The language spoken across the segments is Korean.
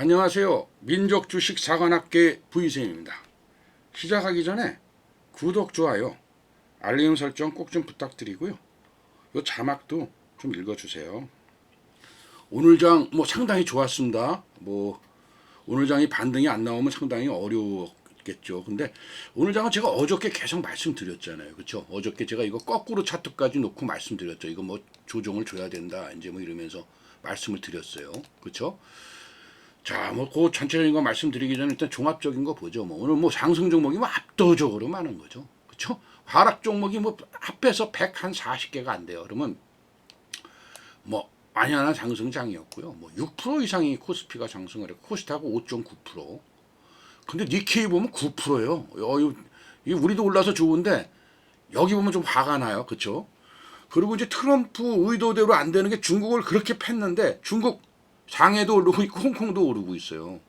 안녕하세요. 민족주식 사관학계 부이쌤입니다. 시작하기 전에 구독, 좋아요, 알림 설정 꼭 좀 부탁드리고요. 요 자막도 좀 읽어주세요. 오늘 장 뭐 상당히 좋았습니다. 뭐 오늘 장이 반등이 안 나오면 상당히 어려웠겠죠. 근데 오늘 장은 제가 어저께 계속 말씀드렸잖아요. 그렇죠? 어저께 제가 이거 거꾸로 차트까지 놓고 말씀드렸죠. 이거 뭐 조정을 줘야 된다. 이제 뭐 이러면서 말씀을 드렸어요. 그렇죠? 자, 뭐, 그 전체적인 거 말씀드리기 전에 일단 종합적인 거 보죠. 뭐, 오늘 뭐 상승 종목이 뭐 압도적으로 많은 거죠. 그쵸? 하락 종목이 뭐 합해서 100한 40개가 안 돼요. 그러면 뭐, 하나 상승장이었고요. 뭐, 6% 이상이 코스피가 상승을 했고, 코스닥하고 5.9%. 근데 니케이 보면 9%예요. 어, 이 우리도 올라서 좋은데, 여기 보면 좀 화가 나요. 그쵸? 그리고 이제 트럼프 의도대로 안 되는 게 중국을 그렇게 팼는데, 중국 장에도 오르고 있고 홍콩도 오르고 있어요.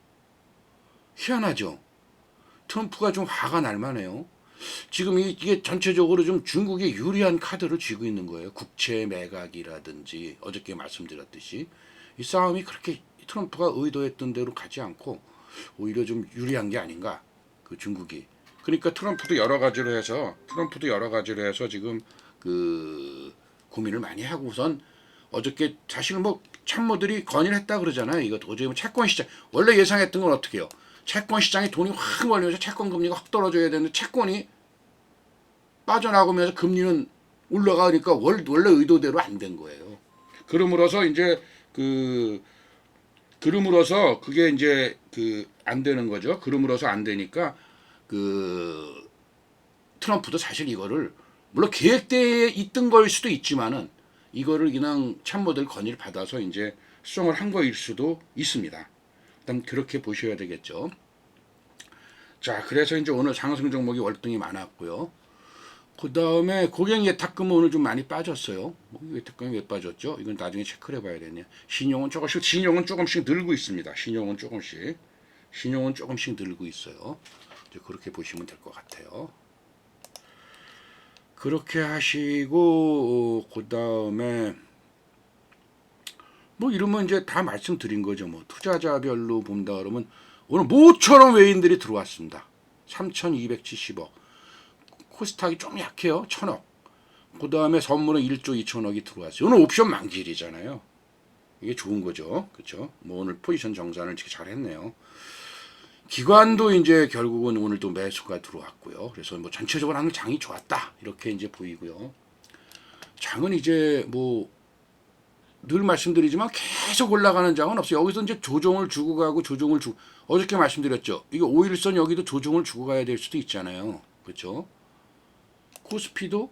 희한하죠. 트럼프가 좀 화가 날 만해요. 지금 이- 이게 전체적으로 좀 중국이 유리한 카드를 쥐고 있는 거예요. 국채 매각이라든지 어저께 말씀드렸듯이 이 싸움이 그렇게 트럼프가 의도했던 대로 가지 않고 오히려 좀 유리한 게 아닌가 그 중국이. 그러니까 트럼프도 여러 가지로 해서 트럼프도 여러 가지로 해서 지금 그 고민을 많이 하고선 어저께 사실 뭐 참모들이 건의를 했다 그러잖아요. 이거 도저히 뭐 채권 시장 원래 예상했던 건 어떻게 해요? 채권 시장에 돈이 확 몰려서 채권 금리가 확 떨어져야 되는데 채권이 빠져나가면서 금리는 올라가니까 월- 원래 의도대로 안 된 거예요. 그러므로서 이제 그 그러므로서 그게 이제 그 안 되는 거죠. 그러므로서 안 되니까 그 트럼프도 사실 이거를 물론 계획대에 있던 걸 수도 있지만은 이거를 그냥 참모들 건의를 받아서 이제 수정을 한 거일 수도 있습니다. 일단 그렇게 보셔야 되겠죠. 자, 그래서 이제 오늘 상승 종목이 월등히 많았고요. 그 다음에 고객 예탁금은 오늘 좀 많이 빠졌어요. 뭐 예탁금이 왜 빠졌죠? 이건 나중에 체크를 해봐야 되네요. 신용은 조금씩, 신용은 조금씩 늘고 있습니다. 신용은 조금씩, 신용은 조금씩 늘고 있어요. 이제 그렇게 보시면 될 것 같아요. 그렇게 하시고 그 다음에 뭐 이러면 이제 다 말씀드린 거죠. 뭐 투자자별로 본다 그러면 오늘 모처럼 외인들이 들어왔습니다. 3,270억. 코스닥이 좀 약해요. 1,000억. 그 다음에 선물은 1조 2천억이 들어왔어요. 오늘 옵션 망질이잖아요. 이게 좋은 거죠. 그렇죠? 뭐 오늘 포지션 정산을 되게 잘했네요. 기관도 이제 결국은 오늘 또 매수가 들어왔고요. 그래서 뭐 전체적으로 하는 장이 좋았다 이렇게 이제 보이고요. 장은 이제 뭐 늘 말씀드리지만 계속 올라가는 장은 없어요. 여기서 이제 조정을 주고 가고 조정을 주고 어저께 말씀드렸죠. 이게 5일선 여기도 조정을 주고 가야 될 수도 있잖아요. 그렇죠? 코스피도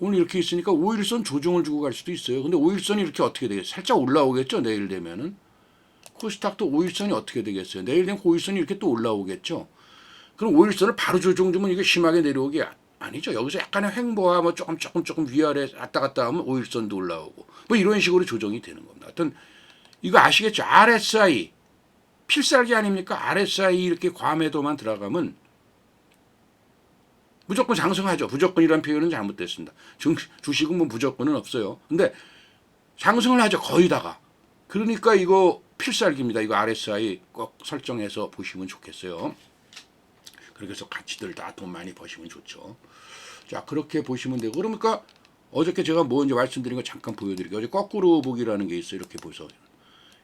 오늘 이렇게 있으니까 5일선 조정을 주고 갈 수도 있어요. 근데 5일선이 이렇게 어떻게 되겠어요? 살짝 올라오겠죠. 내일 되면은. 코스닥도 5일선이 어떻게 되겠어요? 내일 되면 5일선이 이렇게 또 올라오겠죠. 그럼 5일선을 바로 조정 주면 이게 심하게 내려오기 아- 아니죠. 여기서 약간의 횡보와 뭐 조금 조금 조금 위아래 왔다 갔다 하면 5일선도 올라오고 뭐 이런 식으로 조정이 되는 겁니다. 하여튼 이거 아시겠죠? RSI 필살기 아닙니까? RSI 이렇게 과매도만 들어가면 무조건 상승하죠. 무조건이라는 표현은 잘못됐습니다. 중- 주식은 뭐 무조건은 없어요. 근데 상승을 하죠. 거의 다가. 그러니까 이거 필살기입니다. 이거 RSI 꼭 설정해서 보시면 좋겠어요. 그렇게 해서 가치들 다 돈 많이 버시면 좋죠. 자, 그렇게 보시면 되고. 그러니까 어저께 제가 뭐 이제 말씀드린 거 잠깐 보여드릴게요. 어제 거꾸로 보기라는 게 있어요. 이렇게 보서.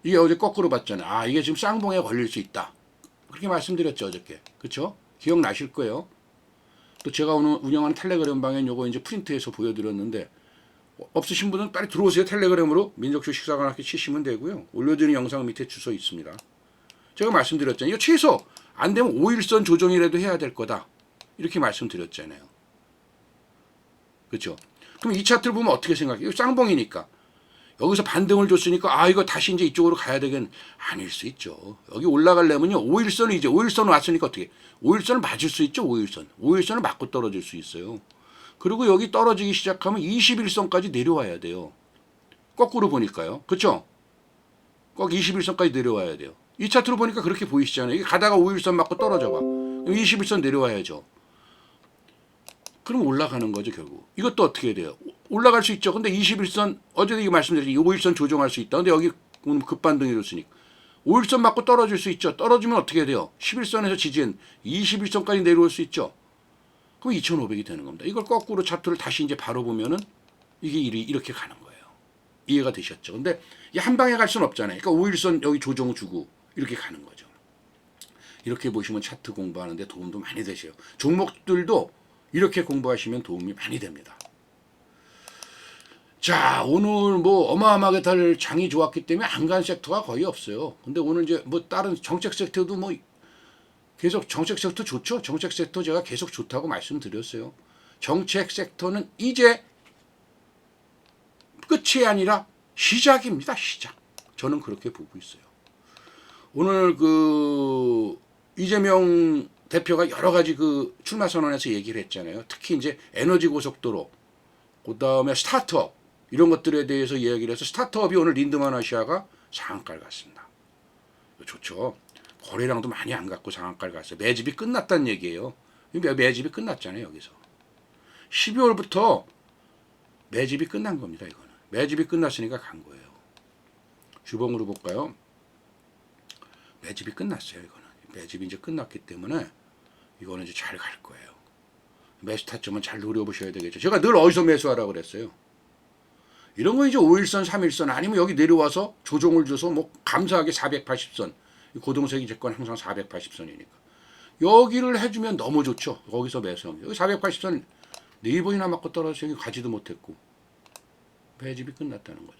이게 어제 거꾸로 봤잖아요. 아, 이게 지금 쌍봉에 걸릴 수 있다. 그렇게 말씀드렸죠, 어저께. 그쵸? 기억나실 거예요. 또 제가 오늘 운영하는 텔레그램 방에 요거 이제 프린트해서 보여드렸는데 없으신 분은 빨리 들어오세요. 텔레그램으로 민족주 식사관 학교 치시면 되고요. 올려드리는 영상 밑에 주소 있습니다. 제가 말씀드렸잖아요. 이거 최소 안 되면 5일선 조정이라도 해야 될 거다. 이렇게 말씀드렸잖아요. 그렇죠? 그럼 이 차트를 보면 어떻게 생각해요? 쌍봉이니까. 여기서 반등을 줬으니까 아 이거 다시 이제 이쪽으로 가야 되긴 아닐 수 있죠. 여기 올라가려면요. 5일선이 이제 5일선 왔으니까 어떻게 5일선을 맞을 수 있죠. 5일선. 5일선을 맞고 떨어질 수 있어요. 그리고 여기 떨어지기 시작하면 21선까지 내려와야 돼요. 거꾸로 보니까요. 그렇죠? 꼭 21선까지 내려와야 돼요. 이 차트로 보니까 그렇게 보이시잖아요. 이게 가다가 5일선 맞고 떨어져 봐. 그럼 21선 내려와야죠. 그럼 올라가는 거죠, 결국. 이것도 어떻게 돼요? 올라갈 수 있죠. 근데 21선, 어제도 이거 말씀드렸죠. 5일선 조정할 수 있다. 근데 여기 오늘 급반등이 줬으니까. 5일선 맞고 떨어질 수 있죠. 떨어지면 어떻게 돼요? 11선에서 지지엔 21선까지 내려올 수 있죠. 그럼 2,500이 되는 겁니다. 이걸 거꾸로 차트를 다시 이제 바로 보면은 이게 일이 이렇게 가는 거예요. 이해가 되셨죠? 근데 이한 방에 갈 수는 없잖아요. 그러니까 5일선 여기 조정 주고 이렇게 가는 거죠. 이렇게 보시면 차트 공부하는데 도움도 많이 되세요. 종목들도 이렇게 공부하시면 도움이 많이 됩니다. 자, 오늘 뭐 어마어마하게 달 장이 좋았기 때문에 안 간 섹터가 거의 없어요. 근데 오늘 이제 뭐 다른 정책 섹터도 뭐 계속 정책 섹터 좋죠. 정책 섹터 제가 계속 좋다고 말씀드렸어요. 정책 섹터는 이제 끝이 아니라 시작입니다. 시작. 저는 그렇게 보고 있어요. 오늘 그 이재명 대표가 여러 가지 그 출마 선언에서 얘기를 했잖아요. 특히 이제 에너지 고속도로, 그 다음에 스타트업 이런 것들에 대해서 이야기를 해서 스타트업이 오늘 린드만 아시아가 상한가를 갔습니다. 좋죠. 거래량도 많이 안 갔고 상한가를 갔어요. 매집이 끝났다는 얘기예요. 매- 매집이 끝났잖아요 여기서. 12월부터 매집이 끝난 겁니다 이거는. 매집이 끝났으니까 간 거예요. 주봉으로 볼까요? 매집이 끝났어요 이거는. 매집이 이제 끝났기 때문에 이거는 이제 잘 갈 거예요. 매수 타점은 잘 노려보셔야 되겠죠. 제가 늘 어디서 매수하라고 그랬어요. 이런 거 이제 5일선, 3일선 아니면 여기 내려와서 조정을 줘서 뭐 감사하게 480선. 고동색이 제건 항상 480선이니까. 여기를 해주면 너무 좋죠. 거기서 매수하면. 여기 480선 네 번이나 맞고 떨어져서 여기 가지도 못했고. 매집이 끝났다는 거죠.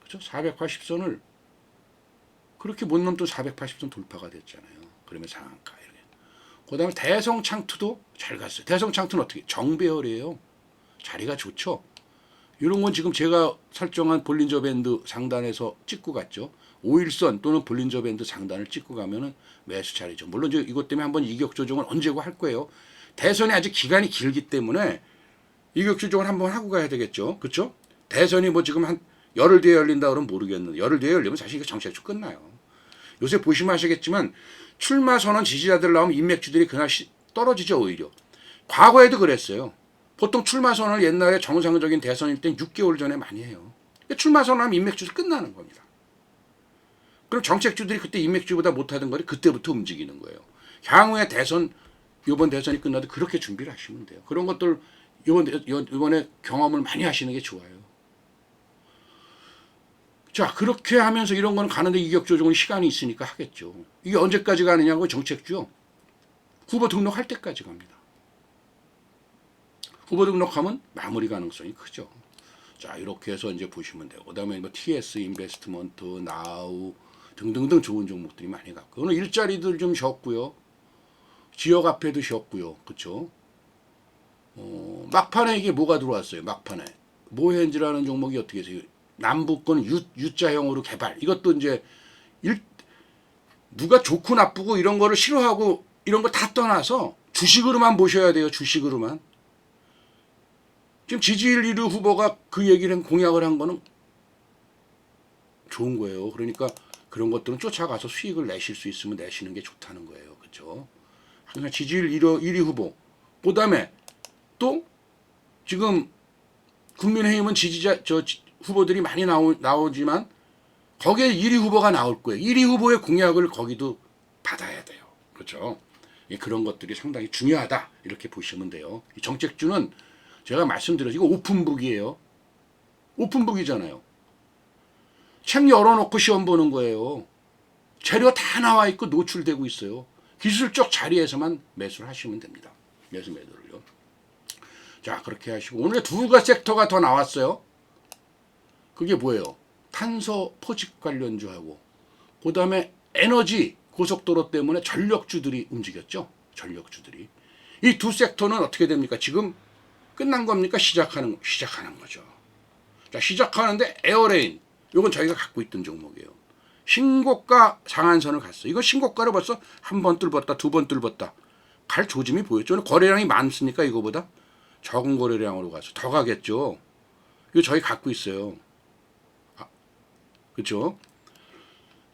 그렇죠? 480선을 그렇게 못 넘도 480선 돌파가 됐잖아요. 그러면 상한가 이렇게. 그 다음에 대성창투도 잘 갔어요. 대성창투는 어떻게? 정배열이에요. 자리가 좋죠. 이런 건 지금 제가 설정한 볼린저 밴드 상단에서 찍고 갔죠. 5일선 또는 볼린저 밴드 상단을 찍고 가면은 매수 자리죠. 물론 이제 이것 때문에 한번 이격 조정을 언제고 할 거예요. 대선이 아직 기간이 길기 때문에 이격 조정을 한번 하고 가야 되겠죠. 그렇죠? 대선이 뭐 지금 한 열흘 뒤에 열린다 그러면 모르겠는데 열흘 뒤에 열리면 사실 이거 정책주 끝나요. 요새 보시면 아시겠지만 출마 선언 지지자들 나오면 인맥주들이 그날 시- 떨어지죠 오히려. 과거에도 그랬어요. 보통 출마 선언을 옛날에 정상적인 대선일 땐 6개월 전에 많이 해요. 출마 선언하면 인맥주 끝나는 겁니다. 그럼 정책주들이 그때 인맥주보다 못하던 거를 그때부터 움직이는 거예요. 향후에 대선 이번 대선이 끝나도 그렇게 준비를 하시면 돼요. 그런 것들 이번 이번에 경험을 많이 하시는 게 좋아요. 자 그렇게 하면서 이런 거는 가는데 이격 조정은 시간이 있으니까 하겠죠. 이게 언제까지 가느냐고 정책주요. 후보 등록할 때까지 갑니다. 후보 등록하면 마무리 가능성이 크죠. 자 이렇게 해서 이제 보시면 되고 그다음에 뭐 TS 인베스트먼트, 나우 등등등 좋은 종목들이 많이 갔고 오늘 일자리들 좀 쉬었고요. 지역 앞에도 쉬었고요. 그렇죠? 어, 막판에 이게 뭐가 들어왔어요. 막판에 모헨지라는 종목이 어떻게 해서 남북권 유, U자형으로 개발 이것도 이제 일, 누가 좋고 나쁘고 이런 거를 싫어하고 이런 거 다 떠나서 주식으로만 보셔야 돼요. 주식으로만. 지금 지지율 1위 후보가 그 얘기를 한 공약을 한 거는 좋은 거예요. 그러니까 그런 것들은 쫓아가서 수익을 내실 수 있으면 내시는 게 좋다는 거예요. 그렇죠? 항상 지지율 1위, 1위 후보. 그 다음에 또 지금 국민의힘은 지지자 저 지- 후보들이 많이 나오, 나오지만 거기에 1위 후보가 나올 거예요. 1위 후보의 공약을 거기도 받아야 돼요. 그렇죠? 예, 그런 것들이 상당히 중요하다 이렇게 보시면 돼요. 이 정책주는 제가 말씀드렸죠. 이거 오픈북이에요. 오픈북이잖아요. 책 열어놓고 시험 보는 거예요. 재료 다 나와 있고 노출되고 있어요. 기술적 자리에서만 매수를 하시면 됩니다. 매수 매도를요. 자 그렇게 하시고 오늘 두 가지 섹터가 더 나왔어요. 그게 뭐예요? 탄소 포집 관련주하고 그 다음에 에너지 고속도로 때문에 전력주들이 움직였죠. 전력주들이 이 두 섹터는 어떻게 됩니까? 지금 끝난 겁니까? 시작하는 시작하는 거죠. 자 시작하는데 에어레인 이건 저희가 갖고 있던 종목이에요. 신고가 상한선을 갔어. 이거 신고가를 벌써 한 번 뚫었다, 두 번 뚫었다. 갈 조짐이 보였죠. 거래량이 많습니까? 이거보다 적은 거래량으로 가서 더 가겠죠. 이거 저희 갖고 있어요. 아, 그렇죠?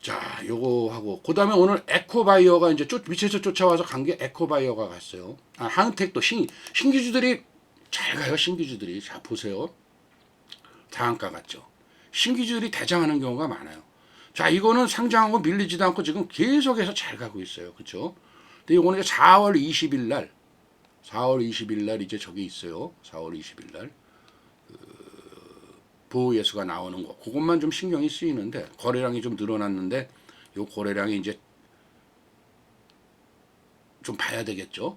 자, 요거 하고 그다음에 오늘 에코바이어가 이제 쫓, 밑에서 쫓아와서 간 게 에코바이어가 갔어요. 아, 한택도 신 신기주들이 잘 가요. 신기주들이 자 보세요. 장가 같죠. 신기주들이 대장하는 경우가 많아요. 자, 이거는 상장하고 밀리지도 않고 지금 계속해서 잘 가고 있어요. 그렇죠? 근데 이거는 이제 4월 20일 날 4월 20일 날 이제 저기 있어요. 4월 20일 날 그, 보호 예수가 나오는 거. 그것만 좀 신경이 쓰이는데 거래량이 좀 늘어났는데 요 거래량이 이제 좀 봐야 되겠죠.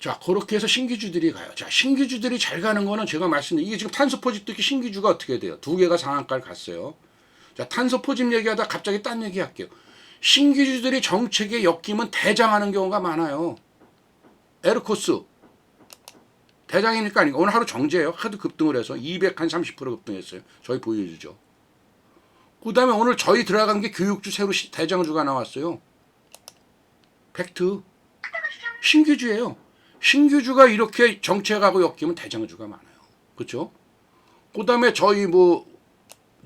자, 그렇게 해서 신기주들이 가요. 자, 신기주들이 잘 가는 거는 제가 말씀드린 이게 지금 탄소 포집도 이렇게 신기주가 어떻게 돼요? 두 개가 상한가를 갔어요. 자, 탄소 포집 얘기하다 갑자기 딴 얘기 할게요. 신기주들이 정책에 엮이면 대장하는 경우가 많아요. 에르코스 대장이니까 아니고 오늘 하루 정제예요. 하도 급등을 해서 230% 급등했어요. 저희 보여주죠. 그 다음에 오늘 저희 들어간 게 교육주 새로 시- 대장주가 나왔어요. 팩트 신규주예요. 신규주가 이렇게 정책하고 엮이면 대장주가 많아요. 그렇죠? 그다음에 저희 뭐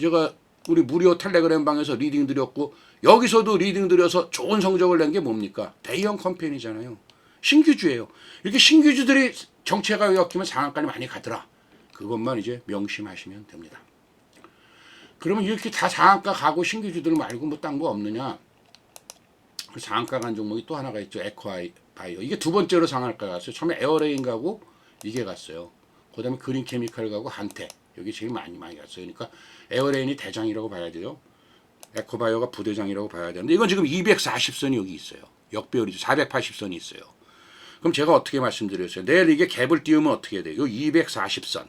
제가 우리 무료 텔레그램 방에서 리딩 드렸고 여기서도 리딩 드려서 좋은 성적을 낸 게 뭡니까? 대형 컴퍼니잖아요. 신규주예요. 이렇게 신규주들이 정책하고 엮이면 상한가를 많이 가더라. 그것만 이제 명심하시면 됩니다. 그러면 이렇게 다 상한가 가고 신규주들 말고 뭐 딴 거 없느냐? 그 상한가 간 종목이 또 하나가 있죠. 에코아이 바이오. 이게 두 번째로 상한가 갔어요. 처음에 에어레인 가고 이게 갔어요. 그다음에 그린 케미칼 가고 한테. 여기 제일 많이 많이 갔어요. 그러니까 에어레인이 대장이라고 봐야 돼요. 에코바이오가 부대장이라고 봐야 되는데 이건 지금 240선이 여기 있어요. 역배열이죠. 480선이 있어요. 그럼 제가 어떻게 말씀드렸어요? 내일 이게 갭을 띄우면 어떻게 돼요? 요 240선.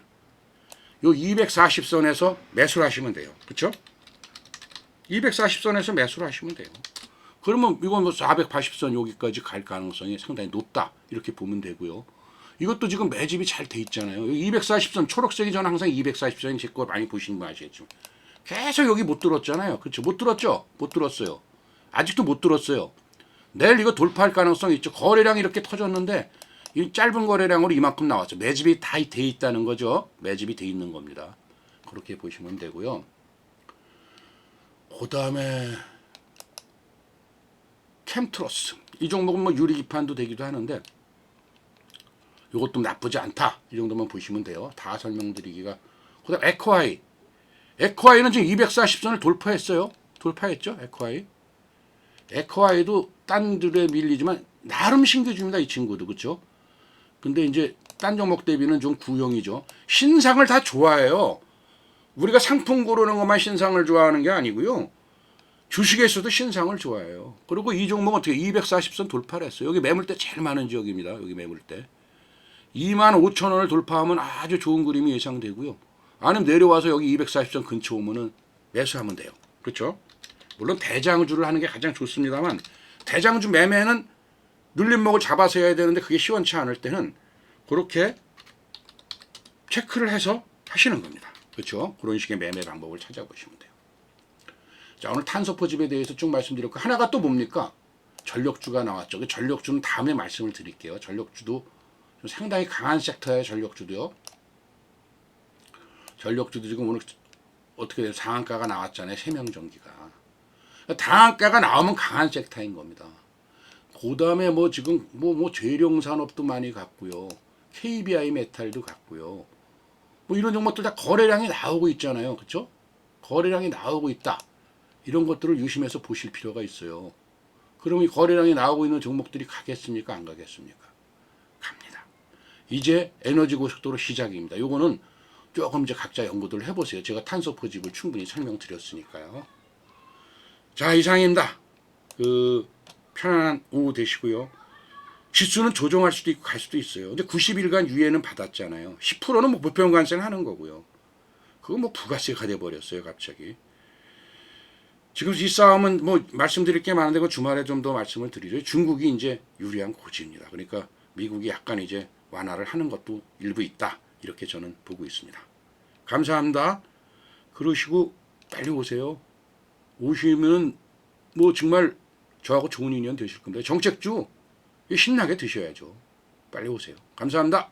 요 240선에서 매수를 하시면 돼요. 그렇죠? 240선에서 매수를 하시면 돼요. 그러면 이건 뭐 480선 여기까지 갈 가능성이 상당히 높다. 이렇게 보면 되고요. 이것도 지금 매집이 잘 돼 있잖아요. 여기 240선 초록색이 저는 항상 240선이 제 거 많이 보시는 분 아시겠죠? 계속 여기 못 들었잖아요. 그렇죠? 못 들었죠? 못 들었어요. 아직도 못 들었어요. 내일 이거 돌파할 가능성이 있죠. 거래량이 이렇게 터졌는데 이 짧은 거래량으로 이만큼 나왔죠. 매집이 다 돼 있다는 거죠. 매집이 돼 있는 겁니다. 그렇게 보시면 되고요. 그 다음에 캠트로스 이 종목은 뭐 유리 기판도 되기도 하는데 이것도 나쁘지 않다 이 정도만 보시면 돼요. 다 설명드리기가 그 다음 에코아이 에코아이는 지금 240선을 돌파했어요. 돌파했죠 에코아이. 에코아이도 딴 들에 밀리지만 나름 신규주입니다 이 친구도 그렇죠. 근데 이제 딴 종목 대비는 좀 구형이죠. 신상을 다 좋아해요. 우리가 상품 고르는 것만 신상을 좋아하는 게 아니고요. 주식에서도 신상을 좋아해요. 그리고 이 종목은 어떻게 240선 돌파를 했어요. 여기 매물대 제일 많은 지역입니다. 여기 매물대. 2만 5천 원을 돌파하면 아주 좋은 그림이 예상되고요. 아니면 내려와서 여기 240선 근처 오면은 매수하면 돼요. 그렇죠? 물론 대장주를 하는 게 가장 좋습니다만 대장주 매매는 눌림목을 잡아서 해야 되는데 그게 시원치 않을 때는 그렇게 체크를 해서 하시는 겁니다. 그렇죠? 그런 식의 매매 방법을 찾아보시면 돼요. 자 오늘 탄소 포집에 대해서 쭉 말씀드렸고 하나가 또 뭡니까? 전력주가 나왔죠. 그 전력주는 다음에 말씀을 드릴게요. 전력주도 좀 상당히 강한 섹터예요. 전력주도요. 전력주도 지금 오늘 어떻게 돼요? 상한가가 나왔잖아요. 세명전기가. 당한가가 나오면 강한 섹터인 겁니다. 그 다음에 뭐 지금 뭐, 뭐 재룡산업도 많이 갔고요. KBI 메탈도 갔고요. 뭐 이런 종목들 다 거래량이 나오고 있잖아요. 그렇죠? 거래량이 나오고 있다. 이런 것들을 유심해서 보실 필요가 있어요. 그럼 이 거래량이 나오고 있는 종목들이 가겠습니까? 안 가겠습니까? 갑니다. 이제 에너지 고속도로 시작입니다. 요거는 조금 이제 각자 연구들 해보세요. 제가 탄소 포집을 충분히 설명드렸으니까요. 자, 이상입니다. 그 편안한 오후 되시고요. 지수는 조정할 수도 있고 갈 수도 있어요. 근데 90일간 유예는 받았잖아요. 10%는 뭐 보편관세는 하는 거고요. 그거 뭐 부가세가 돼버렸어요, 갑자기. 지금 이 싸움은 뭐 말씀드릴 게 많은데 그 주말에 좀 더 말씀을 드리죠. 중국이 이제 유리한 고지입니다. 그러니까 미국이 약간 이제 완화를 하는 것도 일부 있다. 이렇게 저는 보고 있습니다. 감사합니다. 그러시고 빨리 오세요. 오시면 뭐 정말 저하고 좋은 인연 되실 겁니다. 정책주 신나게 드셔야죠. 빨리 오세요. 감사합니다.